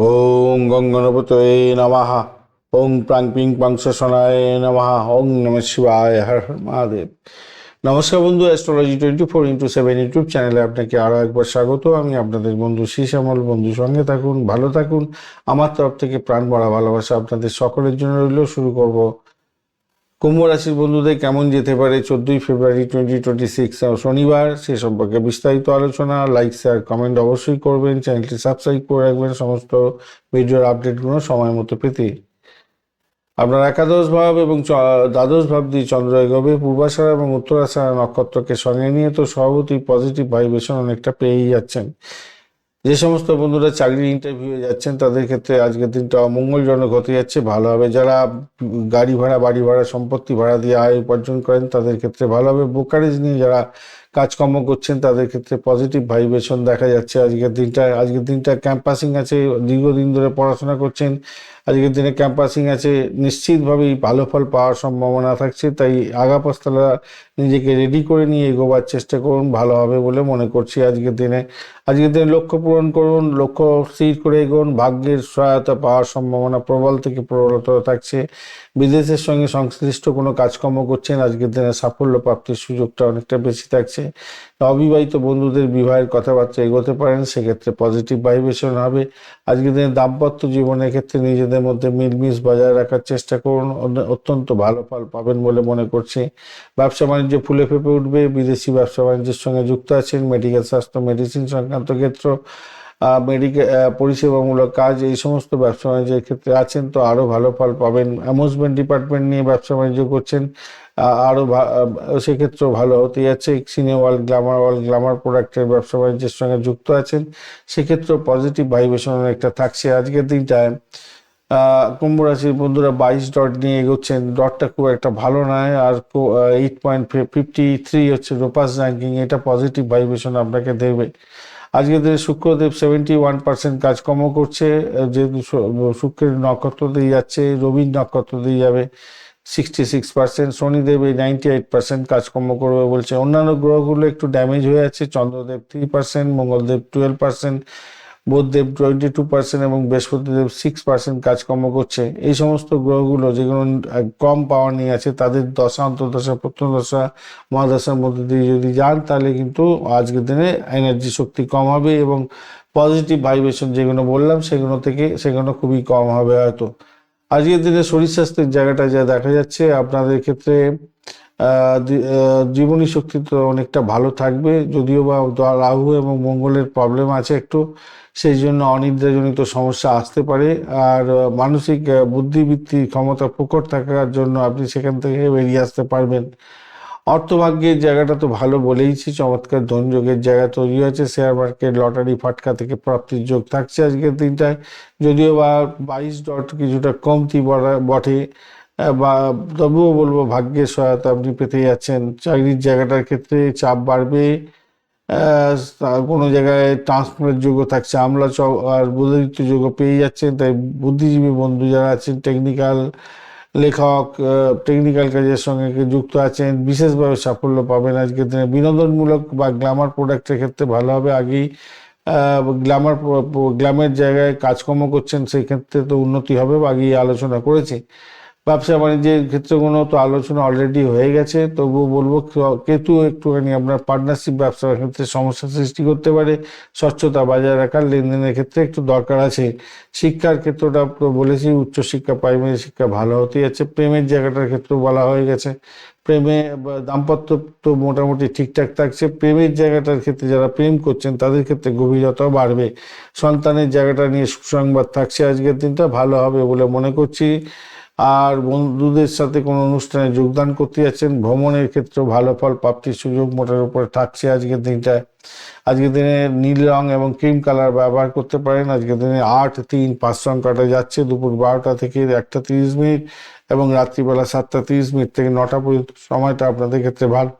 ওং গঙ্গনপতয়ে নমাহা ওং প্রাং পিং পাং শোষণায় নমাহা ওং নম শিবায় হর হর মহাদেব। নমস্কার বন্ধু astrology twenty four into seven YouTube চ্যানেলে আপনাকে আরও একবার স্বাগত। আমি আপনাদের বন্ধু শ্যামল বন্ধুর সঙ্গে থাকুন, ভালো থাকুন। আমার তরফ থেকে প্রাণ ভরা ভালোবাসা আপনাদের সকলের জন্য রইল। শুরু করব কুম্ভ রাশির বন্ধুদের কেমন যেতে পারে? চোদ্দই ফেব্রুয়ারি টোয়েন্টি টোয়েন্টি সিক্স শনিবার, সে সম্পর্কে বিস্তারিত আলোচনা লাইক শেয়ার কমেন্ট অবশ্যই করবেন। চ্যানেলটি সাবস্ক্রাইব করে রাখবেন। সমস্ত ভিডিওর আপডেটগুলো সময় মতো পেতে। আপনার একাদশ ভাব এবং দ্বাদশ ভাব দিয়ে চন্দ্র এগোবে। পূর্বাষাঢ়া এবং উত্তরাষাঢ়া নক্ষত্রকে সঙ্গে নিয়ে তো স্বভাবতই পজিটিভ ভাইব্রেশন অনেকটা পেয়েই যাচ্ছেন। যে সমস্ত বন্ধুরা চাকরি ইন্টারভিউ যাচ্ছেন, তাদের ক্ষেত্রে আজকের দিনটা অমঙ্গলজনক হতে যাচ্ছে, ভালো হবে। যারা গাড়ি ভাড়া, বাড়ি ভাড়া, সম্পত্তি ভাড়া দিয়ে আয় উপার্জন করেন, তাদের ক্ষেত্রে ভালো হবে। ব্রোকারেজ নিয়ে যারা কাজকর্ম করছেন, তাদের ক্ষেত্রে পজিটিভ ভাইব্রেশন দেখা যাচ্ছে। আজকের দিনটা আজকের দিনটা ক্যাম্পাসিং আছে, দীর্ঘদিন ধরে পড়াশোনা করছেন। আজকের দিনে ক্যাম্পাসিং আছে, নিশ্চিতভাবেই ভালো ফল পাওয়ার সম্ভাবনা থাকছে, তাই আগাপস্তলা নিজেকে রেডি করে নিয়ে এগোবার চেষ্টা করুন, ভালো হবে বলে মনে করছি আজকের দিনে। আজকের দিনে লক্ষ্য পূরণ করুন, লক্ষ্য স্থির করে এগোন, ভাগ্যের সহায়তা পাওয়ার সম্ভাবনা প্রবল থেকে প্রবলতর থাকছে। বিদেশের সঙ্গে সংশ্লিষ্ট কোনো কাজকর্ম করছেন, আজকের দিনে সাফল্য প্রাপ্তির সুযোগটা অনেকটা বেশি থাকছে। অবিবাহিত বন্ধুদের বিবাহের কথাবার্তা এগোতে পারেন, সেক্ষেত্রে পজিটিভ ভাইব্রেশন হবে। আজকের দিনে দাম্পত্য জীবনের ক্ষেত্রে নিজেদের মধ্যে মিলমিশ বজায় রাখার চেষ্টা করুন। অত্যন্ত ভালো ফল পাবেন বলে মনে করছি। ব্যবসা বাণিজ্য ফুলে ফেপে উঠবে। বিদেশি ব্যবসা বাণিজ্যের সঙ্গে যুক্ত আছেন। মেডিকেল স্বাস্থ্য মেডিসিন সংক্রান্ত ক্ষেত্র। মেডিকেল পরিষেবামূলক কাজ, এই সমস্ত ব্যবসা বাণিজ্যের ক্ষেত্রে আছেন, তো আরও ভালো ফল পাবেন। অ্যামুজমেন্ট ডিপার্টমেন্ট নিয়ে ব্যবসা বাণিজ্য করছেন আরও সেক্ষেত্রেও ভালো হতে যাচ্ছে। সিনে ওয়ার্ল্ড গ্ল্যামার ওয়ার্ল্ড গ্ল্যামার প্রোডাক্টের ব্যবসা বাণিজ্যের সঙ্গে যুক্ত আছেন, সেক্ষেত্রেও পজিটিভ ভাইব্রেশন অনেকটা থাকছে আজকের দিনটায় কুম্ভ রাশির বন্ধুরা বাইশ ডট নিয়ে এগোচ্ছেন ডটটা খুব একটা ভালো নয়, আর এইট পয়েন্ট ফিফটি থ্রি হচ্ছে রোপাস র্যাঙ্কিং এটা পজিটিভ ভাইব্রেশন আপনাকে দেবে। আজকের দিনে শুক্রদেব সেভেন্টি ওয়ান পার্সেন্ট কাজকর্ম করছে যেহেতু শুক্রের নক্ষত্র দিয়ে যাচ্ছে, রবির নক্ষত্র দিয়ে যাবে সিক্সটি সিক্স পার্সেন্ট শনিদেব এই নাইনটি এইট পার্সেন্ট কাজকর্ম করবে বলছে। অন্যান্য গ্রহগুলো একটু ড্যামেজ হয়ে আছে, Chandradev three percent Mangaldev twelve percent Budhdev twenty two percent এবং বৃহস্পতিদেব সিক্স পার্সেন্ট কাজকর্ম করছে। এই সমস্ত গ্রহগুলো যেগুলো কম পাওয়ার নিয়ে আছে, তাদের দশা, অন্তর্দশা প্রত্যদশা মহাদশার মধ্যে দিয়ে যদি যান, তাহলে কিন্তু আজকের দিনে এনার্জি শক্তি কম হবে এবং পজিটিভ ভাইব্রেশন যেগুলো বললাম, সেগুলো থেকে, সেগুলো খুবই কম হবে হয়তো। আজকের দিনে শরীর স্বাস্থ্যের জায়গাটা যা দেখা যাচ্ছে, আপনাদের ক্ষেত্রে জীবনী শক্তি তো অনেকটা ভালো থাকবে। যদিও বা রাহু এবং মঙ্গলের প্রবলেম আছে একটু, সেই জন্য অনিদ্রাজনিত সমস্যা আসতে পারে। আর মানসিক বুদ্ধিবৃত্তি ক্ষমতা প্রকট থাকার জন্য আপনি সেখান থেকে বেরিয়ে আসতে পারবেন। অর্থভাগ্যের জায়গাটা তো ভালো বলেইছি, চমৎকার ধনযোগের জায়গা তৈরি হয়েছে শেয়ার মার্কেট লটারি ফাটকা থেকে প্রাপ্তির যোগ থাকছে আজকের দিনটায়। যদিও বা বাইশ ডট কিছুটা কমতি বটে বা তবুও বলব ভাগ্যের সহায়তা আপনি পেতে যাচ্ছেন। চাকরির জায়গাটার ক্ষেত্রে চাপ বাড়বে। কোনো জায়গায় ট্রান্সফারের যোগ্য থাকছে, আমলা আর বুদ্ধিত্ব যোগ্য পেয়ে যাচ্ছেন। তাই বুদ্ধিজীবী বন্ধু যারা আছেন টেকনিক্যাল লেখক টেকনিক্যাল কাজের সঙ্গে যুক্ত আছেন, বিশেষভাবে সাফল্য পাবেন আজকের দিনে। বিনোদনমূলক বা গ্ল্যামার প্রোডাক্টের ক্ষেত্রে ভালো হবে। আগেই গ্ল্যামার গ্ল্যামের জায়গায় কাজকর্ম করছেন, সেই ক্ষেত্রে তো উন্নতি হবে বা আগেই আলোচনা করেছি। ব্যবসা বাণিজ্যের ক্ষেত্রগুলো তো আলোচনা অলরেডি হয়ে গেছে, তবুও বলব কেতু একটুখানি আপনার পার্টনারশিপ ব্যবসার ক্ষেত্রে সমস্যা সৃষ্টি করতে পারে, স্বচ্ছতা বজায় রাখার লেনদেনের ক্ষেত্রে একটু দরকার আছে। শিক্ষার ক্ষেত্রটা তো বলেছি, উচ্চশিক্ষা প্রাইমারি শিক্ষা ভালো হতে যাচ্ছে প্রেমের জায়গাটার ক্ষেত্রেও বলা হয়ে গেছে। প্রেমে দাম্পত্য তো মোটামুটি ঠিকঠাক থাকছে, প্রেমের জায়গাটার ক্ষেত্রে যারা প্রেম করছেন তাদের ক্ষেত্রে গভীরতাও বাড়বে। সন্তানের জায়গাটা নিয়ে সুসংবাদ থাকছে আজকের দিনটা, ভালো হবে বলে মনে করছি। আর বন্ধুদের সাথে কোনো অনুষ্ঠানে যোগদান করতে যাচ্ছেন। ভ্রমণের ক্ষেত্রেও ভালো ফল প্রাপ্তির সুযোগ মোটের উপরে থাকছে আজকের দিনটায়। আজকের দিনে নীল রং এবং ক্রিম কালার ব্যবহার করতে পারেন। আজকের দিনে আট, তিন, পাঁচ সংখ্যাটা যাচ্ছে। দুপুর বারোটা থেকে একটা তিরিশ মিনিট এবং রাত্রিবেলা সাতটা তিরিশ মিনিট থেকে নটা পর্যন্ত সময়টা আপনাদের ক্ষেত্রে ভালো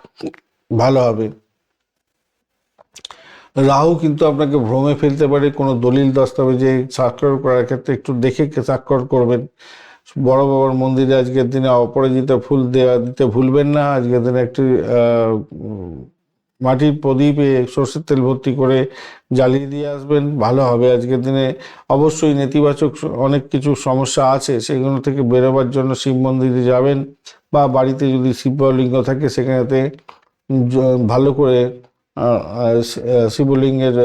ভালো হবে। রাহু কিন্তু আপনাকে ভ্রমে ফেলতে পারে। কোনো দলিল দস্তাবেজে স্বাক্ষর করার ক্ষেত্রে একটু দেখে স্বাক্ষর করবেন। বড় বাবার মন্দিরে আজকের দিনে অপরাজিত ফুল দেওয়া দিতে ভুলবেন না। আজকের দিনে একটি মাটির প্রদীপে সর্ষের তেল ভর্তি করে জ্বালিয়ে দিয়ে আসবেন। ভালো হবে আজকের দিনে। অবশ্যই নেতিবাচক অনেক কিছু সমস্যা আছে, সেগুলো থেকে বেরোবার জন্য শিব মন্দিরে যাবেন বা বাড়িতে যদি শিবলিঙ্গ থাকে সেখানেতে ভালো করে শিবলিঙ্গের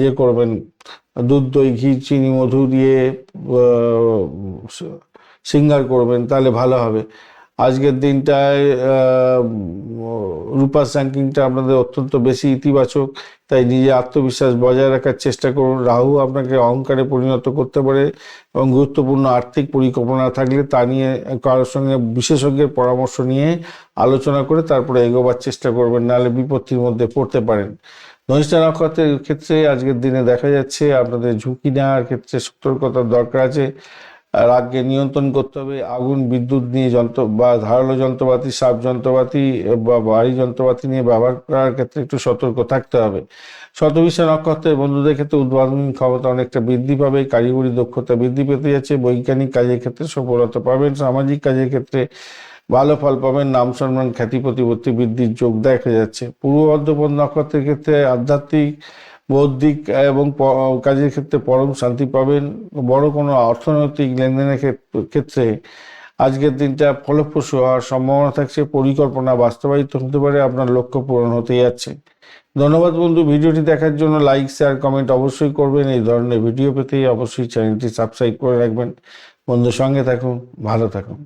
ইয়ে করবেন। দুধ, দই, ঘি, চিনি, মধু দিয়ে সিঙ্গার করবেন তাহলে ভালো হবে। আজকের দিনটায় আহ, স্যাঙ্কিংটা আপনাদের অত্যন্ত বেশি ইতিবাচক তাই নিজে আত্মবিশ্বাস বজায় রাখার চেষ্টা করুন। রাহু আপনাকে অহংকারে পরিণত করতে পারে এবং গুরুত্বপূর্ণ আর্থিক পরিকল্পনা থাকলে তা নিয়ে কারোর সঙ্গে বিশেষজ্ঞের পরামর্শ নিয়ে আলোচনা করে তারপরে এগোবার চেষ্টা করবেন নাহলে বিপত্তির মধ্যে পড়তে পারেন। ধনিষ্ঠা নক্ষত্রের ক্ষেত্রে আজকের দিনে দেখা যাচ্ছে আপনাদের ঝুঁকি নেওয়ার ক্ষেত্রে সতর্কতার দরকার আছে। রাগকে নিয়ন্ত্রণ করতে হবে, আগুন, বিদ্যুৎ নিয়ে যন্ত্র, বা ধারালো যন্ত্রপাতি, সাপ যন্ত্রপাতি, বা ভারী যন্ত্রপাতি নিয়ে ব্যবহার করার ক্ষেত্রে একটু সতর্ক থাকতে হবে। শতবিশা নক্ষত্রের বন্ধুদের ক্ষেত্রে উদ্ভাবনী ক্ষমতা অনেকটা বৃদ্ধি পাবে, কারিগরি দক্ষতা বৃদ্ধি পেতে যাচ্ছে, বৈজ্ঞানিক কাজের ক্ষেত্রে সফলতা পাবেন, সামাজিক কাজের ক্ষেত্রে ভালো ফল পাবেন, নাম সম্মান, খ্যাতি, প্রতিপত্তি বৃদ্ধির যোগ দেখা যাচ্ছে। পূর্ব বর্ধমান নক্ষত্রের ক্ষেত্রে আধ্যাত্মিক বৌদ্ধিক এবং কাজের ক্ষেত্রে পরম শান্তি পাবেন। বড় কোনো অর্থনৈতিক লেনদেনের ক্ষেত্রে আজকের দিনটা ফলপ্রসূ হওয়ার সম্ভাবনা থাকছে। পরিকল্পনা বাস্তবায়িত হতে পারে, আপনার লক্ষ্য পূরণ হতে যাচ্ছে। ধন্যবাদ বন্ধু, ভিডিওটি দেখার জন্য লাইক, শেয়ার, কমেন্ট অবশ্যই করবেন। এই ধরনের ভিডিও পেতে অবশ্যই চ্যানেলটি সাবস্ক্রাইব করে রাখবেন। বন্ধুর সঙ্গে থাকুন, ভালো থাকুন।